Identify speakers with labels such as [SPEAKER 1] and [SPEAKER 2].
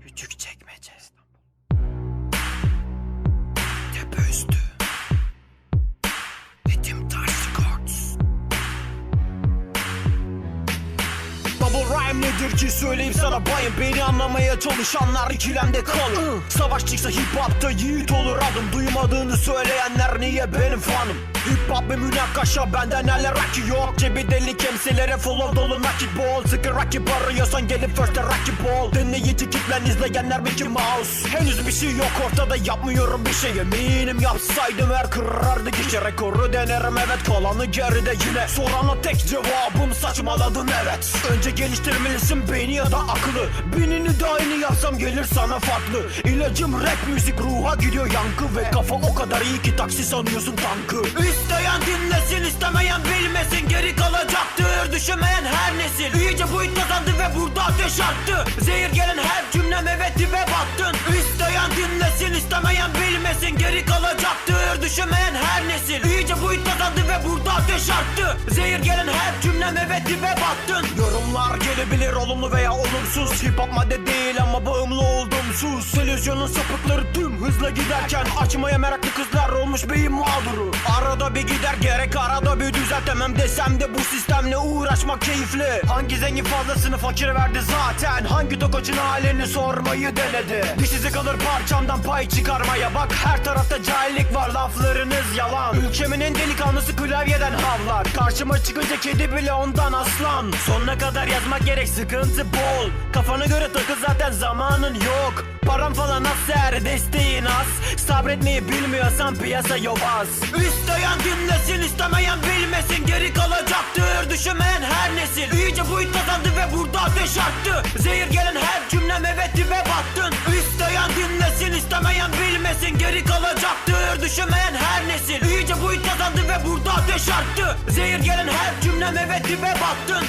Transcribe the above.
[SPEAKER 1] Küçük çekmece İstanbul. Tepe üstü. Ritim taş records. Double rhyme nedir ki söyleyeyim sana bayım Beni anlamaya çalışanlar ikilemde kalır Savaş çıksa hip hop'ta yiğit olur adım Duymadığını söyleyenler niye benim fanım? Hip hop ve münakaşa benden neler rakı yok. Cebi deli kimselere follow dolu nakit bol Sıkı rakip arıyorsan gelip first'e rakip ol Dinleyici kitlen izleyenler Mickey Mouse. Henüz bir şey yok ortada yapmıyorum bir şey. Eminim yapsaydım her kırardı kişi Rekoru denerim evet kalanı geride yine. Sorana tek cevabım saçmaladın evet. Önce geliştirmelisin beyni ya da aklı Binini de aynı yapsam gelir sana farklı. İlacım rap müzik ruha gidiyor yankı. Ve kafa o kadar iyi ki taksi sanıyorsun tankı. İsteyen dinlesin istemeyen bilmesin. Geri kalacaktır düşünmeyen her nesil. İyice boyut kazandı ve burada ateş arttı. Zehir gelen her cümlem evet dibe battın. İsteyen dinlesin istemeyen bilmesin. Geri kalacaktır düşünmeyen her nesil. İyice boyut kazandı ve burada ateş arttı. Zehir gelen her cümlem evet dibe battın. Yorumlar gelebilir olumlu veya olumsuz. Hip hop madde değil ama bağımlı oldum. Sus Televizyonun sapıkları tüm hızla giderken Açmaya meraklı kızlar olmuş beyin mağduru. Arada bir gider gerek arada bir düzeltemem desem de Bu sistemle uğraşmak keyifli. Hangi zengin fazlasını fakire verdi zaten? Hangi tokoçun halini sormayı denedi? Dişizi kalır parçamdan pay çıkarmaya. Bak her tarafta cahillik var laflarınız yalan. Ülkemin en delikanlısı klavyeden havlar Karşıma çıkınca kedi bile ondan aslan. Sonuna kadar yazmak gerek sıkıntı bol. Kafana göre takıl zaten zamanın yok. Param falan az eğer desteğin az. Sabretmeyi bilmiyorsan piyasa yobaz İsteyen dinlesin istemeyen bilmesin. Geri kalacaktır düşünmeyen her nesil. İyice boyut kazandı ve burada ateş arttı. Zehir gelen her cümlem evet dibe battın düşünmeyen her nesil. İyice boyut kazandı ve burada ateş arttı. Zehir gelen her cümlem evet dibe battın